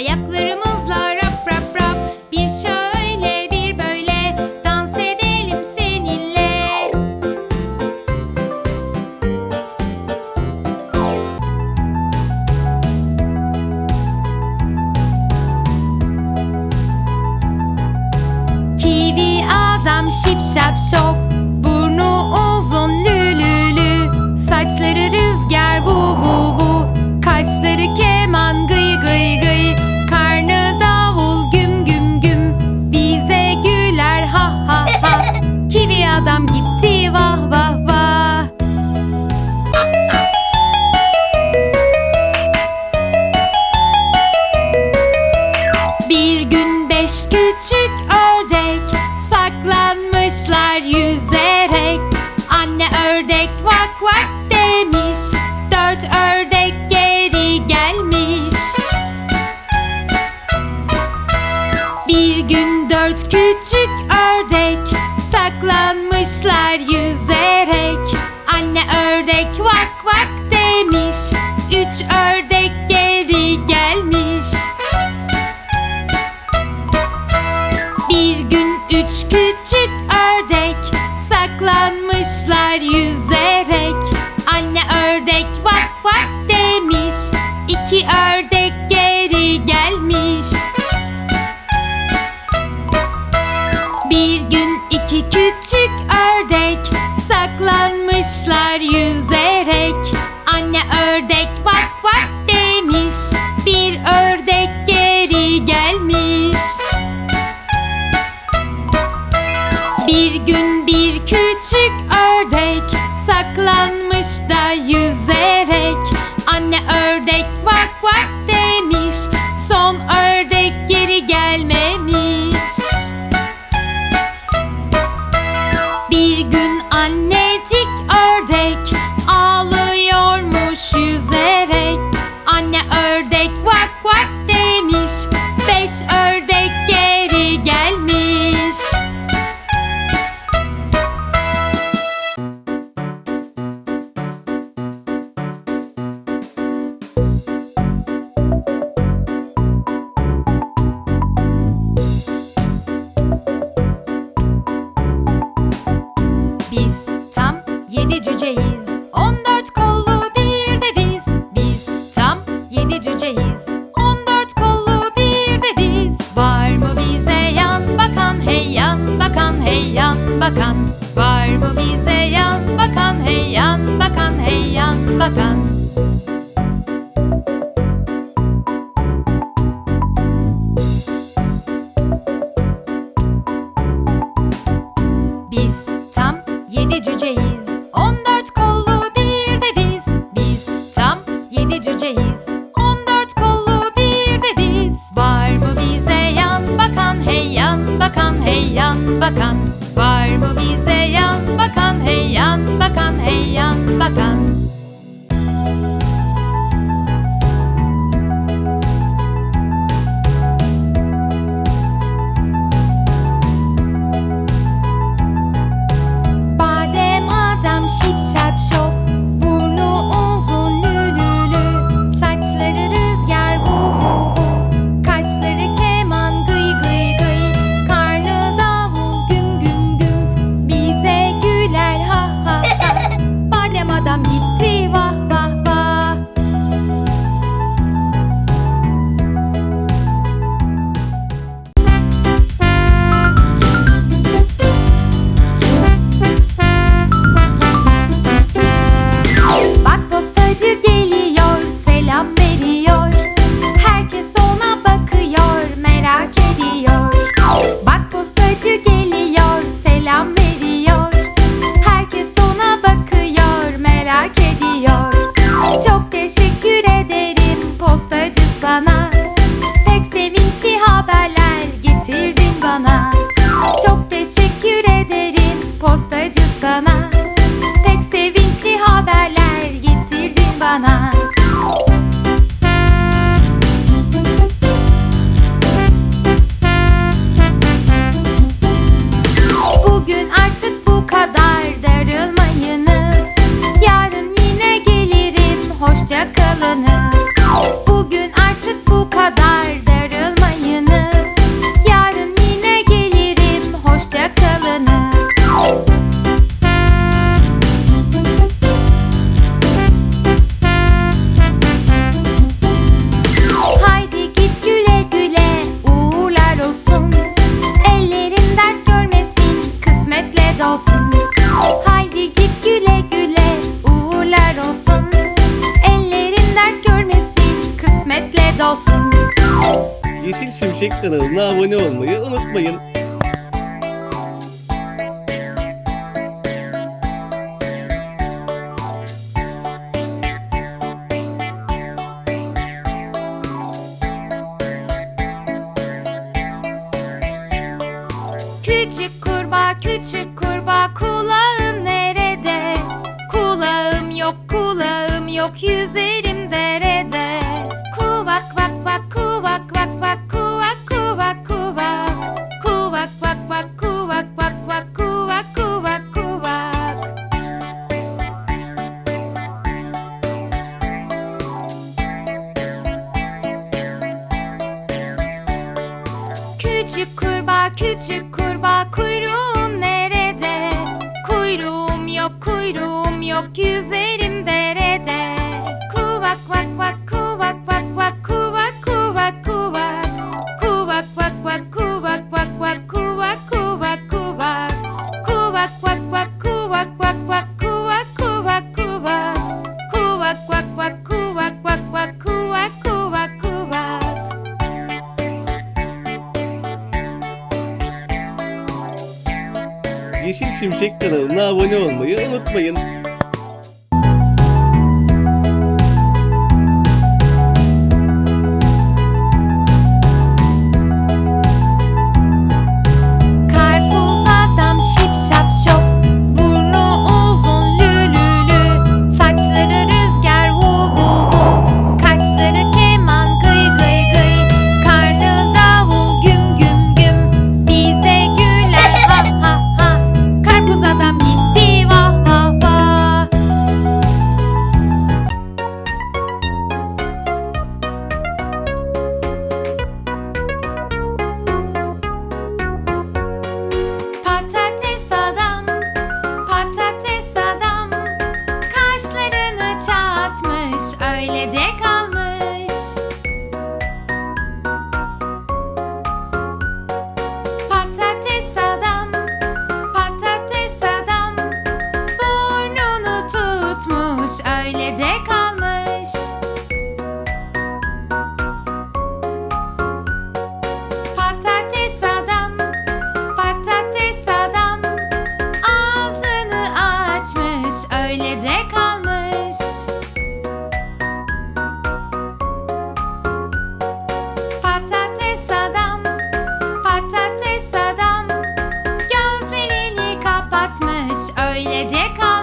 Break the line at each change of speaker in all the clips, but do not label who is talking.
Ayaklarımı küçük ördek Saklanmışlar yüzerek. Anne ördek vak vak demiş Üç ördek geri gelmiş. Bir gün üç küçük ördek Saklanmışlar yüzerek. Anne ördek vak vak demiş İki ördek date. Quack, quack. geliyor. Çok teşekkür ederim postacı sana. olsun. Yeşil
Şimşek kanalına abone olmayı unutmayın.
Küçük kurbağa, küçük kurbağa kulağın nerede? Kulağım yok, kulağım yok yüzey Kuyruğum yok
üzerimde Kalmayı unutmayın.
uzatmış öylece kal.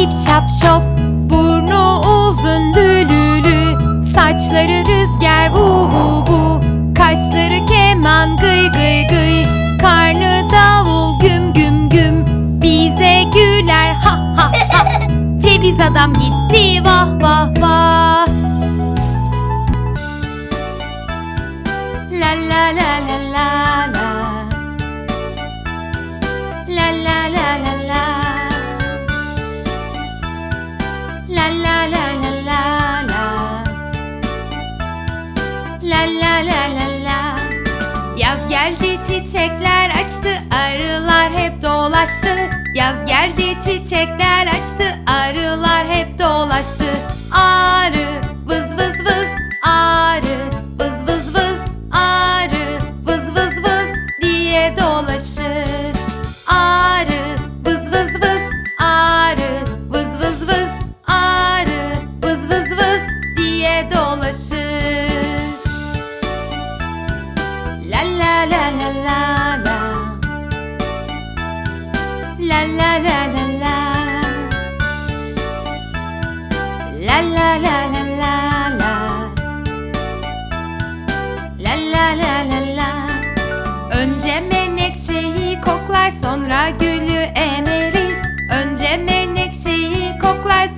Şip şap şop Burnu uzun lülülü Saçları rüzgar vu vu vu Kaşları keman gıy gıy gıy Karnı davul güm güm güm Bize güler ha ha ha. Ceviz adam gitti vah vah vah. La la la la la la. çiçekler açtı Arılar hep dolaştı. Yaz geldi çiçekler açtı Arılar hep dolaştı. Arı vız vız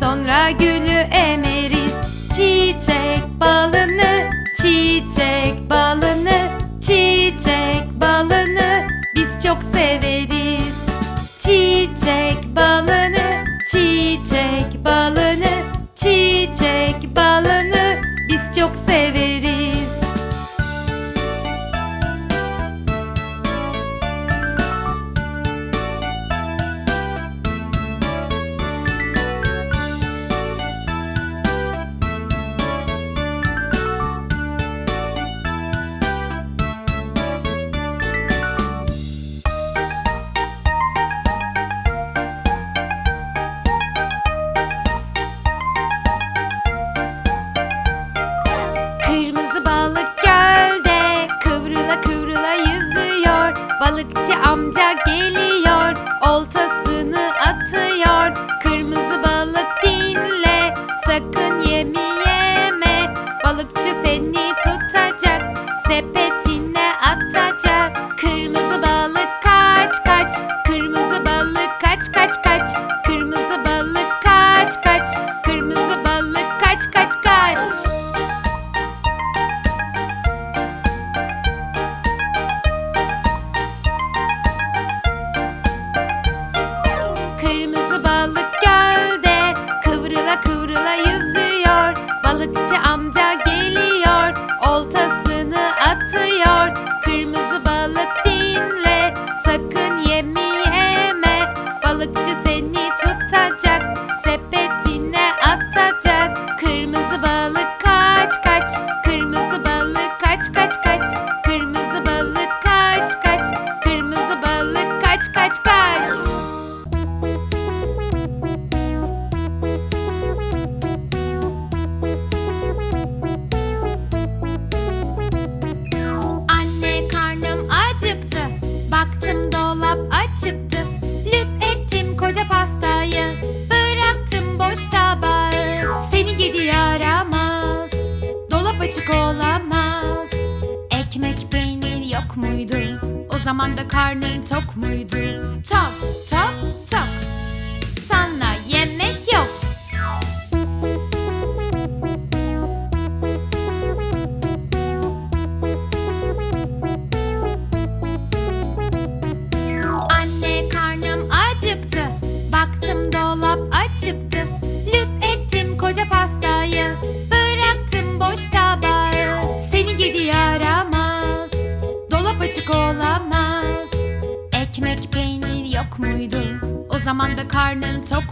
sonra gülü emeriz. Çiçek balını, çiçek balını, çiçek balını Biz çok severiz. Çiçek balını, çiçek balını, çiçek balını Biz çok severiz. 아짜자 글무 karnın tok